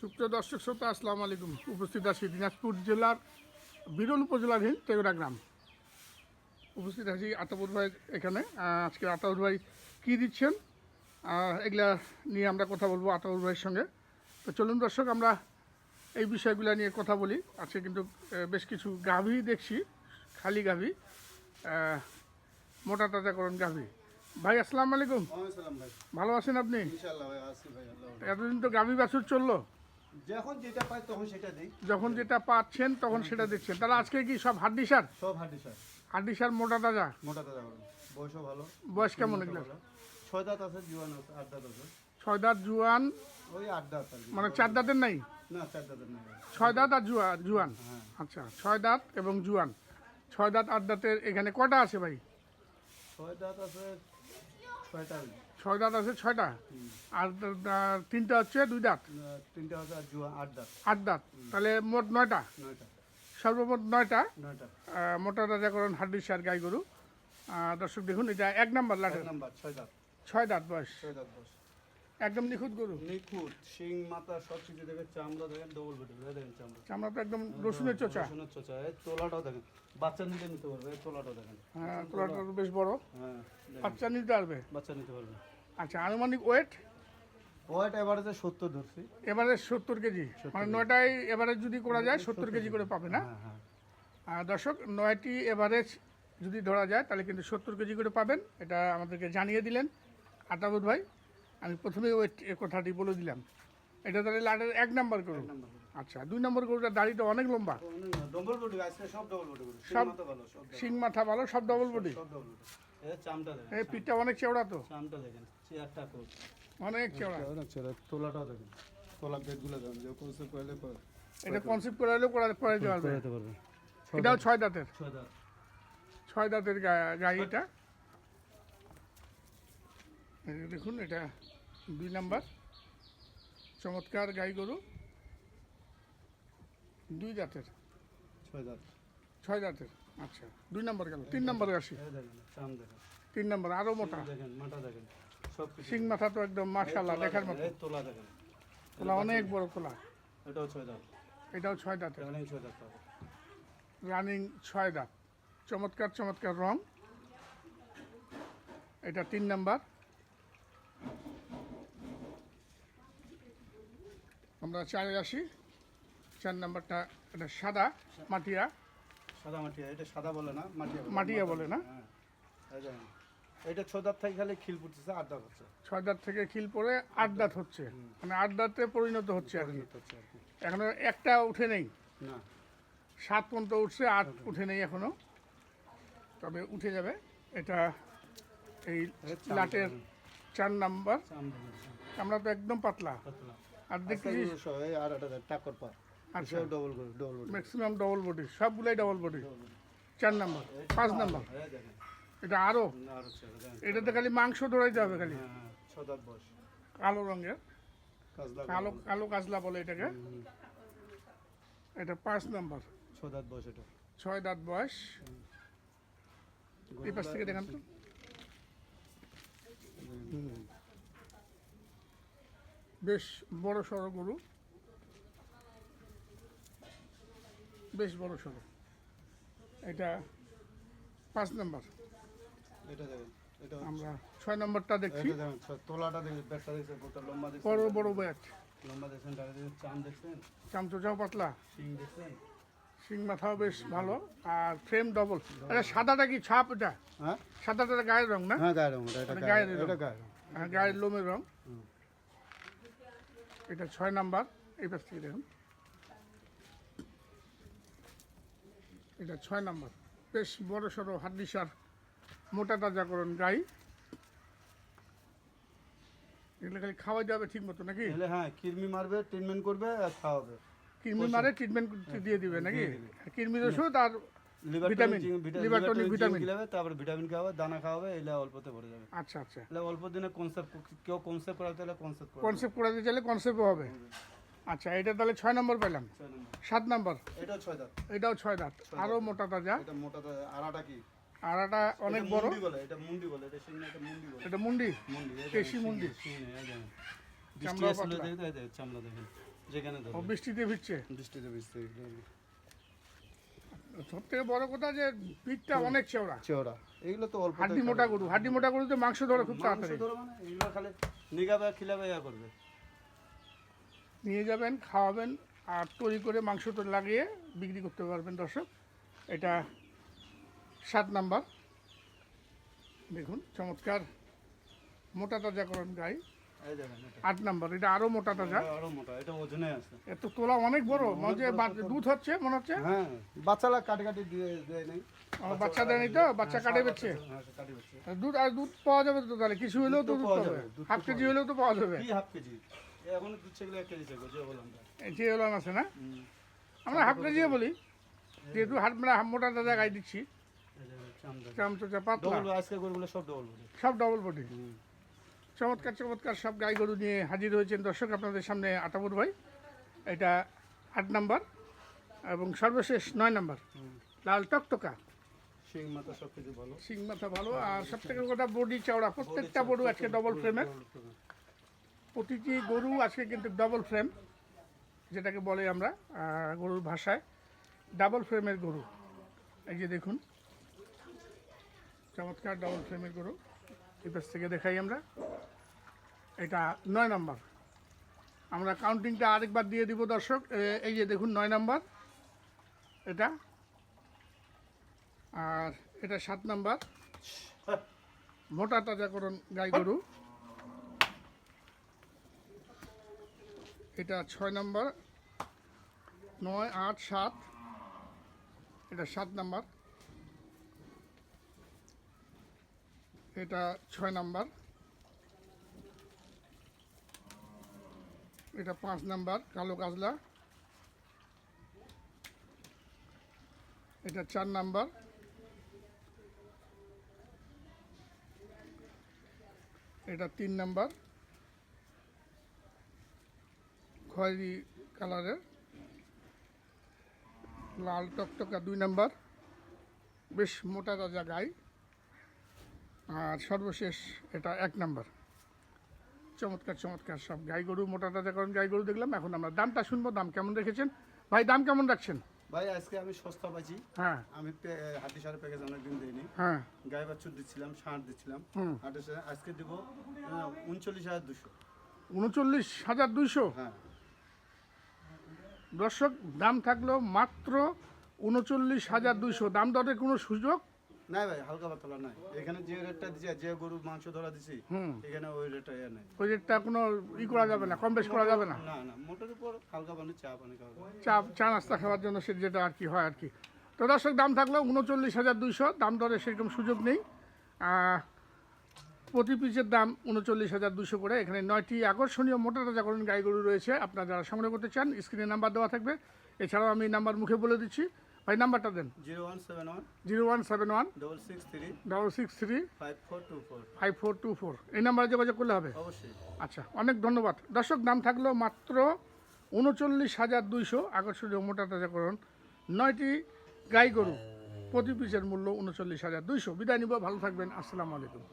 সুপ্রিয় দর্শক শ্রোতা আসসালামু আলাইকুম। উপস্থিত আছি দিনাজপুর জেলার বিরল উপজেলাধীন তেগড়া গ্রাম। উপস্থিত আছি আতাপুর ভাই এখানে। আজকে আতাউর ভাই কী দিচ্ছেন? এগুলা নিয়ে আমরা কথা বলব আতাউর ভাইয়ের সঙ্গে। তো চলুন দর্শক আমরা এই বিষয়গুলো নিয়ে কথা বলি। আজকে কিন্তু বেশ কিছু গাভী দেখছি খালি গাভী মোটা তাজাকরণ গাভী। ভাই আসসালামু আলাইকুম। ভালো আছেন আপনি? এতদিন তো গাভী বাছুর চলল। যখন যেটা পাই তখন সেটা দিই। যখন যেটা পাচ্ছেন তখন সেটা দিচ্ছেন। তাহলে আজকে কি সব হাড্ডি সার সব হাড্ডি স্যার হাড্ডি সার মোটা তাজা? মোটা তাজা বয়সও ভালো। বয়স কেমন এগুলো ছয় দাঁত আছে জুয়ান আছে আট দাঁত আছে। ছয় দাঁত জুয়ান? ওই আট দাঁত মানে চার দাঁতের নাই? না চার দাঁতের না ছয় দাঁত আর জুয়া জুয়ান? হ্যাঁ। আচ্ছা ছয় দাঁত এবং জুয়ান। ছয় দাঁত আট দাঁতের এখানে কটা আছে ভাই? ছয় দাঁত আছে ছয়টা ছয় দাঁত আছে ছয়টা। আর তিনটা হচ্ছে দুই দাঁত? তিনটা জুয়া আট দাঁত। আট দাঁত। তাহলে মোট নয়টা? নয়টা। সর্বমোট নয়টা? মোটা তাজাকরণ হাড্ডি সার গাই গরু। দর্শক দেখুন এটা এক নাম্বার লাঠের নাম্বার ছয় দাঁত। ছয় দাঁত বয়স। ছয় দাঁত বয়স। একদম নিখুঁত গরু? নিখুঁত শিং মাথা সব কিছু দেখেন চামড়া দেখেন ডবল বেটে দেখেন চামড়া। চামড়া তো একদম রসুনের চোচা। রসুনের চোচা। এই তোলাটাও দেখেন বাচ্চা নিতে নিতে পারবে এই তোলাটাও দেখেন। হ্যাঁ তোলাটা বেশ বড়। হ্যাঁ বাচ্চা নিতে পারবে? বাচ্চা নিতে পারবে। আচ্ছা আনুমানিক ওয়েট ওয়েট এভারেজে সত্তর ধরছি। এবারে সত্তর কেজি। মানে নয়টায় এভারেজ যদি করা যায় সত্তর কেজি করে পাবে না? হ্যাঁ হ্যাঁ। আর দর্শক নয়টি এভারেজ যদি ধরা যায় তাহলে কিন্তু সত্তর কেজি করে পাবেন। এটা আমাদেরকে জানিয়ে দিলেন আতাবুদ ভাই। আমি প্রথমেই ওয়েট কথাটি বলে দিলাম। এটা তাহলে লাটের এক নাম্বার করুন আচ্ছা দুই নম্বর গরুটার দাড়িটা অনেক লম্বা। ডবল বডি আজকে সব ডবল বডি সব- সব ভালো সব মাথা ভালো সব ডবল বডি। সব ডবল বডি। এই চামটা দেখেন এই পিঠটা অনেক চওড়া তো। চামটা দেখেন চেয়ারটা কোচ অনেক চওড়া। তোলাটাও দেখেন। তোলা পেটগুলো দেখেন যে কোচে পড়লে এটা কনসেপ্ট করে করা করে দেওয়া পারবে। এটাও ছয় দাঁতের। ছয় দাঁত। ছয় দাঁতের গাড়িটা। দেখুন এটা দুই নাম্বার চমৎকার গাই গরু। দুই দাঁতের। ছয় দাঁত। ছয় দাঁতের। আচ্ছা। দুই নাম্বার গেল তিন নাম্বারে দেখেন তিন নাম্বার আরও মোটা। দেখেন মাথা দেখেন সব কিছু মাথা তো একদম মার্শাল্লাহ এই দেখার মতো। তোলা দেখেন। তোলা অনেক বড় তোলা। এটাও ছয় দাঁত। এটাও ছয় দাঁতের। রানিং ছয় দাঁত রানিং ছয় দাঁত। চমৎকার চমৎকার রং। এটা তিন নাম্বার। আমরা চারে আসি। চার নাম্বারটা এটা সাদা মাটিয়া। সাদা মাটিয়া এটা সাদা বলে না মাটিয়া মাটিয়া বলে না? হ্যাঁ এটা ছয় দাঁত থেকে খালি খিল আট দাঁত হচ্ছে। ছয় দাঁত থেকে খিল পরে আট দাঁত হচ্ছে। মানে আট দাঁতে পরিণত হচ্ছে আর কি। এখনও একটা উঠে নেই। না। সাত পর্যন্ত উঠছে আট উঠে নেই এখনও। তবে উঠে যাবে। এটা এই লাটের চার নাম্বার। আমরা তো একদম পাতলা। আর এই আর টাকর পা আচ্ছা। Double double maximum double body সবগুলাই ডবল বডি চার নাম্বার পাঁচ নাম্বার। এটা আরও না, আর হচ্ছে এটা দেখেন। এটাতে খালি মাংস ধরাইতে হবে খালি। হ্যাঁ, হ্যাঁ, কালো রঙের। কালো কালো কাজলা বলে এটাকে। এটা পাঁচ নাম্বার। ছয় দাঁত বয়স এটা। ছয় দাঁত বয়স। এই পাশ থেকে দেখান তো। বেশ বড় সড়ো গরু। বেশ বড় সড়ো এটা পাঁচ নম্বর। এটা দেখেন আমরা ছয় নম্বরটা দেখছি। তোলাটা দেখছেন লম্বা দেখছেন। বড় বড় ব্যাট। লম্বা দেখছেন দাঁড়িয়ে দেখছেন চাম দেখছেন। চামচোচাও পাতলা। শিং দেখছেন। শিং মাথাও বেশ ভালো আর ফ্রেম ডবল এটা সাদাটা কি ছাপ এটা? হ্যাঁ? সাদাটা গায়ের রং না? হ্যাঁ গায়ের রং এটা এটা এটা গায়ের গায়ের এটা গায়ের রং। গায়ের লোমের রং। এটা ছয় নাম্বার এই পাশ থেকে দেখুন। এটা ছয় নাম্বার। বেশ বড় সড়ো হাড্ডিসার মোটা তাজাকরণ গাই। এগুলো খালি খাওয়া যাবে ঠিক মতো নাকি? হ্যাঁ কিরমি মারবে ট্রিটমেন্ট করবে আর খাওয়াবে। কৃমি মারে ট্রিটমেন্ট দিয়ে দিবে নাকি? কৃমির ওষুধ আর liver vitamin, tonic liver tonic, vitamin. গিলাবে তারপরে ভিটামিন খাওয়াবে দানা খাওয়াবে এলে অল্পতে ভরে যাবে। আচ্ছা আচ্ছা। এলে অল্প দিনে কনসেপ্ট কেউ কনসেপ্ট করাতে হলে কনসেপ্ট করে কনসেপ্ট করাতে চাইলে কনসেপ্টও হবে। আচ্ছা এটা তাহলে ছয় নম্বর পেলাম। সাত নম্বর। এটা ছয় দাঁত। এটাও ছয় দাঁত। আরও মোটা তাজা। এটা মোটা তো- আড়াটা কি? অনেক বড়। এটা মুন্ডি বলে এটা সিংহ এটা মুন্ডি বলে। এটা পাতলা। চামড়া দেখেন যেখানে বৃষ্টিতে ভিজছে? বৃষ্টিতে সব থেকে বড় কথা যে পিঠটা অনেক চওড়া। চওড়া। এগুলো তো অল্প হাড্ডি মোটা গরু। হাড্ডি মোটা গরুতে মাংস ধরে খুব তাড়াতাড়ি। ধরো মানে এগুলো খালি নিগাবে খিলাবে ইয়া করবে। নিয়ে যাবেন খাওয়াবেন আর তৈরি করে মাংস তো লাগিয়ে বিক্রি করতে পারবেন দর্শক। এটা সাত নাম্বার। দেখুন চমৎকার মোটা গাই। এই দেখেন এটা। আট নাম্বার এটা মোটা তাজা। আরও মোটা এটা ওজনে আছে। এত তোলা অনেক বড় মানে দুধ হচ্ছে মনে হচ্ছে? হ্যাঁ বাচ্চারা কাটি কাটি দিয়ে দেয় নাই। বাচ্চা দেয়নি তো? বাচ্চা কাটে বেচ্ছে হ্যাঁ দুধ আর দুধ পাওয়া যাবে তো তাহলে? কিছু হলেও তো দুধ পাওয়া যাবে, হাফ কেজি হলেও তো পাওয়া যাবে। কি হাফ কেজি? এখন দুধ সেগুলো এক কেজি চাইব যে বললাম যে এলাম আছে না? আমরা হাফ কেজিও বলি। যেহেতু মোটা তাজা গাই দিচ্ছি। সব ডবল বডি বডি চমৎকার চমৎকার সব গাই গরু নিয়ে হাজির হয়েছেন দর্শক আপনাদের সামনে আটাপুর ভাই। এটা আট নাম্বার এবং সর্বশেষ নয় নাম্বার। লাল টকটকা। সিং মাথা ভালো। আর সব থেকে কথা বডি চওড়া। প্রত্যেকটা গরু আজকে ডবল ফ্রেমের প্রতিটি গরু আজকে কিন্তু ডবল ফ্রেম যেটাকে বলে আমরা গরুর ভাষায় ডাবল ফ্রেমের গরু। এই যে দেখুন, চমৎকার ডবল ফ্রেমের গরু। এই পাশ থেকে দেখাই আমরা। এটা নয় নাম্বার। আমরা কাউন্টিংটা আরেকবার দিয়ে দিব দর্শক। এই যে দেখুন, নয় নাম্বার। এটা। আর এটা সাত নাম্বার। মোটা তাজাকরণ গাই গরু। এটা ছয় নাম্বার, নয়, আট, সাত, এটা সাত নাম্বার, এটা ছয় নাম্বার, এটা পাঁচ নাম্বার, কালো কাজলা এটা চার নাম্বার, এটা তিন নাম্বার খয়েরি কালারের। লাল টকটকা দুই নাম্বার। বেশ মোটা তাজা গাই। আর সর্বশেষ এটা এক নাম্বার। চমৎকার চমৎকার সব গাই গরু মোটা তাজা কারণ গাই গরু দেখলাম। এখন আমরা দামটা শুনব দাম কেমন রেখেছেন? ভাই দাম কেমন রাখছেন? ভাই আজকে আমি সস্তা পাইছি। হ্যাঁ। আমি হাতি সারের প্যাকেজ অনেকদিন দিইনি। হ্যাঁ। গায়ে বাছুর দিচ্ছিলাম ষাঁড় দিচ্ছিলাম। আজকে দিব উনচল্লিশ হাজার দুশো উনচল্লিশ হাজার দুইশো? হ্যাঁ। দর্শক দাম থাকল মাত্র উনচল্লিশ হাজার দুইশো। দাম দরের কোনো সুযোগ? নাই ভাই হালকা পাতলা নাই। এখানে যে রেটটা দিছি যে গরুর মাংস ধরা দিছি এখানে ওই রেটটা ইয়ে নাই। ওই রেটটা কোনো ই করা যাবে না কম বেশ করা যাবে না? না না মোটের উপর হালকা পানি চা পানি খাওয়া চা চা নাস্তা খাওয়ার জন্য সে যেটা আর কি হয় আর কি। তো দর্শক দাম থাকল উনচল্লিশ হাজার দুইশো। দাম দরে সেরকম সুযোগ নেই। প্রতি পিসের দাম উনচল্লিশ হাজার দুশো করে। এখানে নয়টি আকর্ষণীয় মোটা তাজাকরণ গাই গরু রয়েছে। আপনারা যারা সংগ্রহ করতে চান স্ক্রিনে নাম্বার দেওয়া থাকবে। এছাড়াও আমি নাম্বার মুখে বলে দিচ্ছি। ভাই নাম্বারটা দেন। Zero one seven one zero one seven one double six three double six three five four two four. Five four two four. এই নাম্বারে যোগাযোগ করলে হবে? অবশ্যই। আচ্ছা অনেক ধন্যবাদ। দর্শক দাম থাকল মাত্র উনচল্লিশ হাজার দুইশো। আকর্ষণীয় মোটা তাজাকরণ নয়টি গাই গরু। প্রতি পিসের মূল্য উনচল্লিশ হাজার দুইশো। বিদায় নিব। ভালো থাকবেন। আসসালামু আলাইকুম।